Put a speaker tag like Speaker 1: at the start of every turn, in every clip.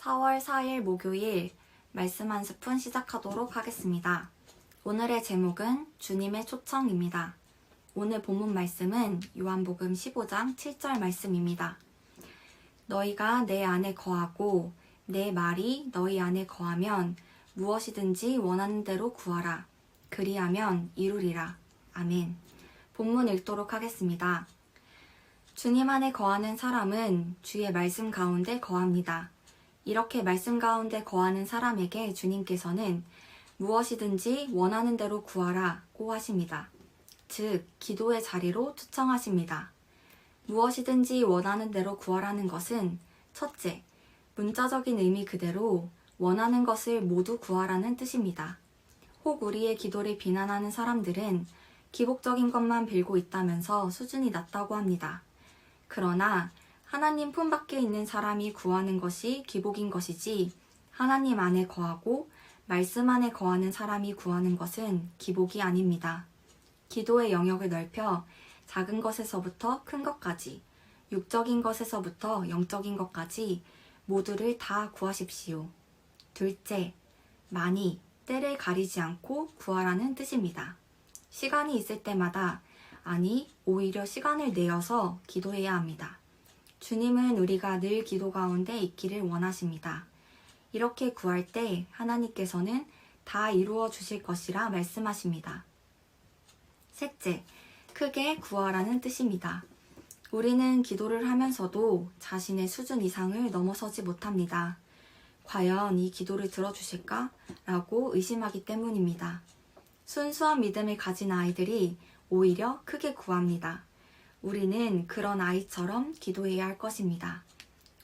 Speaker 1: 4월 4일 목요일 말씀 한 스푼 시작하도록 하겠습니다. 오늘의 제목은 주님의 초청입니다. 오늘 본문 말씀은 요한복음 15장 7절 말씀입니다. 너희가 내 안에 거하고 내 말이 너희 안에 거하면 무엇이든지 원하는 대로 구하라. 그리하면 이루리라. 아멘. 본문 읽도록 하겠습니다. 주님 안에 거하는 사람은 주의 말씀 가운데 거합니다. 이렇게 말씀 가운데 거하는 사람에게 주님께서는 무엇이든지 원하는 대로 구하라고 하십니다. 즉, 기도의 자리로 초청하십니다. 무엇이든지 원하는 대로 구하라는 것은 첫째, 문자적인 의미 그대로 원하는 것을 모두 구하라는 뜻입니다. 혹 우리의 기도를 비난하는 사람들은 기복적인 것만 빌고 있다면서 수준이 낮다고 합니다. 그러나 하나님 품 밖에 있는 사람이 구하는 것이 기복인 것이지 하나님 안에 거하고 말씀 안에 거하는 사람이 구하는 것은 기복이 아닙니다. 기도의 영역을 넓혀 작은 것에서부터 큰 것까지, 육적인 것에서부터 영적인 것까지 모두를 다 구하십시오. 둘째, 많이, 때를 가리지 않고 구하라는 뜻입니다. 시간이 있을 때마다, 아니, 오히려 시간을 내어서 기도해야 합니다. 주님은 우리가 늘 기도 가운데 있기를 원하십니다. 이렇게 구할 때 하나님께서는 다 이루어 주실 것이라 말씀하십니다. 셋째, 크게 구하라는 뜻입니다. 우리는 기도를 하면서도 자신의 수준 이상을 넘어서지 못합니다. 과연 이 기도를 들어주실까? 라고 의심하기 때문입니다. 순수한 믿음을 가진 아이들이 오히려 크게 구합니다. 우리는 그런 아이처럼 기도해야 할 것입니다.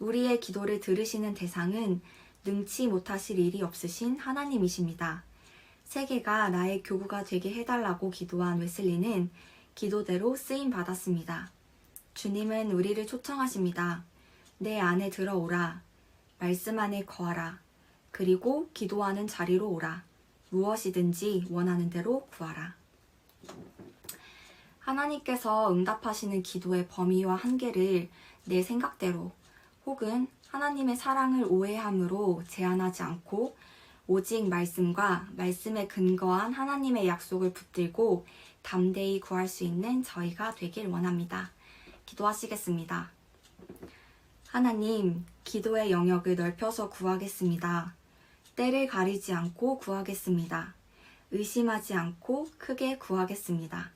Speaker 1: 우리의 기도를 들으시는 대상은 능치 못하실 일이 없으신 하나님이십니다. 세계가 나의 교구가 되게 해달라고 기도한 웨슬리는 기도대로 쓰임 받았습니다. 주님은 우리를 초청하십니다. 내 안에 들어오라. 말씀 안에 거하라. 그리고 기도하는 자리로 오라. 무엇이든지 원하는 대로 구하라. 하나님께서 응답하시는 기도의 범위와 한계를 내 생각대로 혹은 하나님의 사랑을 오해함으로 제한하지 않고 오직 말씀과 말씀에 근거한 하나님의 약속을 붙들고 담대히 구할 수 있는 저희가 되길 원합니다. 기도하시겠습니다. 하나님, 기도의 영역을 넓혀서 구하겠습니다. 때를 가리지 않고 구하겠습니다. 의심하지 않고 크게 구하겠습니다.